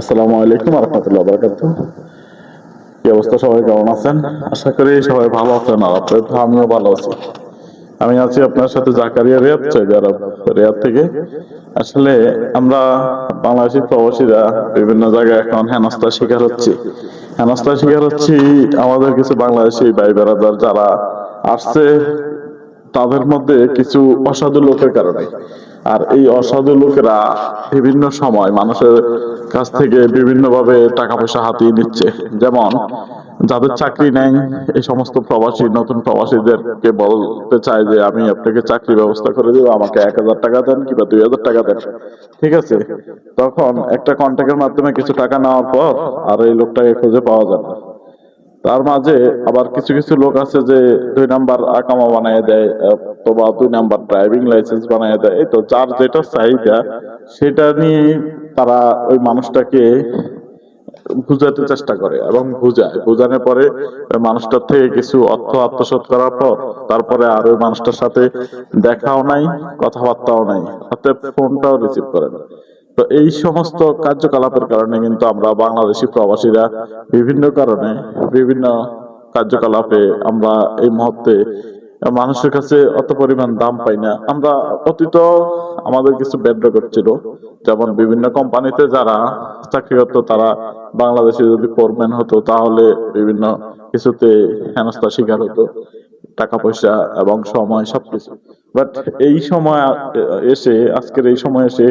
আসসালামু আলাইকুম রহমতুল্লাহ বরকাত কি অবস্থা? সবাই কেমন আছেন? আশা করি সবাই ভালো আছেন আর আপনাদের তো আমিও ভালো আছি। আমি আছি আপনার সাথে Zakaria Riyad, Saudi Arab Riyadh থেকে। আসলে আমরা বাংলাদেশি প্রবাসীরা বিভিন্ন জায়গায় এখন হেনস্থার শিকার হচ্ছি। হেনস্থার শিকার হচ্ছি আমাদের কিছু বাংলাদেশি ভাই বেড়াদার যারা আসছে তাদের মধ্যে কিছু অসাধু লোকের কারণে। আর এই অসাধু লোকেরা বিভিন্ন সময় মানুষের কাছ থেকে বিভিন্ন ভাবে টাকা পয়সা হাতিয়ে নিচ্ছে। যেমন, যাদের চাকরি নেই, এই সমস্ত প্রবাসী, নতুন প্রবাসীদেরকে বলতে চায় যে, আমি আপনাকে চাকরি ব্যবস্থা করে দিব, আমাকে এক হাজার টাকা দেন কিংবা দুই হাজার টাকা দেন। ঠিক আছে? তখন একটা কন্ট্যাক্টের মাধ্যমে কিছু টাকা নেওয়ার পর আর এই লোকটাকে খুঁজে পাওয়া যায় না। তার মাঝে আবার কিছু কিছু লোক আছে যে দুই নাম্বার আকামা বানিয়ে দেয় অথবা দুই নাম্বার ড্রাইভিং লাইসেন্স বানিয়ে দেয়। এই তো যার যেটা চাহিদা সেটা নিয়ে তারা ওই মানুষটাকে বুঝাতে চেষ্টা করে এবং বুঝায়। বোঝানোর পরে ওই মানুষটার থেকে কিছু অর্থ আত্মসাৎ করার পর তারপরে আর ওই মানুষটার সাথে দেখাও নাই কথাবার্তাও নাই। অর্থাৎ ফোনটাও রিসিভ করে না তো এই সমস্ত কার্যকলাপের কারণে কিন্তু আমরা বাংলাদেশি প্রবাসীরা বিভিন্ন কারণে বিভিন্ন কার্যকলাপে আমরা এই মুহূর্তে মানুষের কাছে অত পরিমাণ দাম পাই না। আমরা অতীত আমাদের কিছু ব্যাড রেকর্ড ছিল, যেমন বিভিন্ন কোম্পানিতে যারা চাকরি করতো, তারা বাংলাদেশে যদি ফোরম্যান হতো, তাহলে বিভিন্ন কিছুতে হেনস্থা শিকার হতো। টাকা পয়সা এবং সময়, সবকিছু। বাট এই সময় এসে, আজকের এই সময় এসে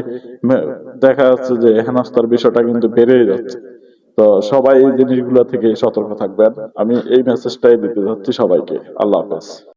দেখা যাচ্ছে যে হেনাস্তার বিষয়টা কিন্তু বেড়ে যাচ্ছে। তো সবাই এই জিনিসগুলো থেকে সতর্ক থাকবেন। আমি এই মেসেজটাই দিতে যাচ্ছি সবাইকে। আল্লাহ হাফেজ।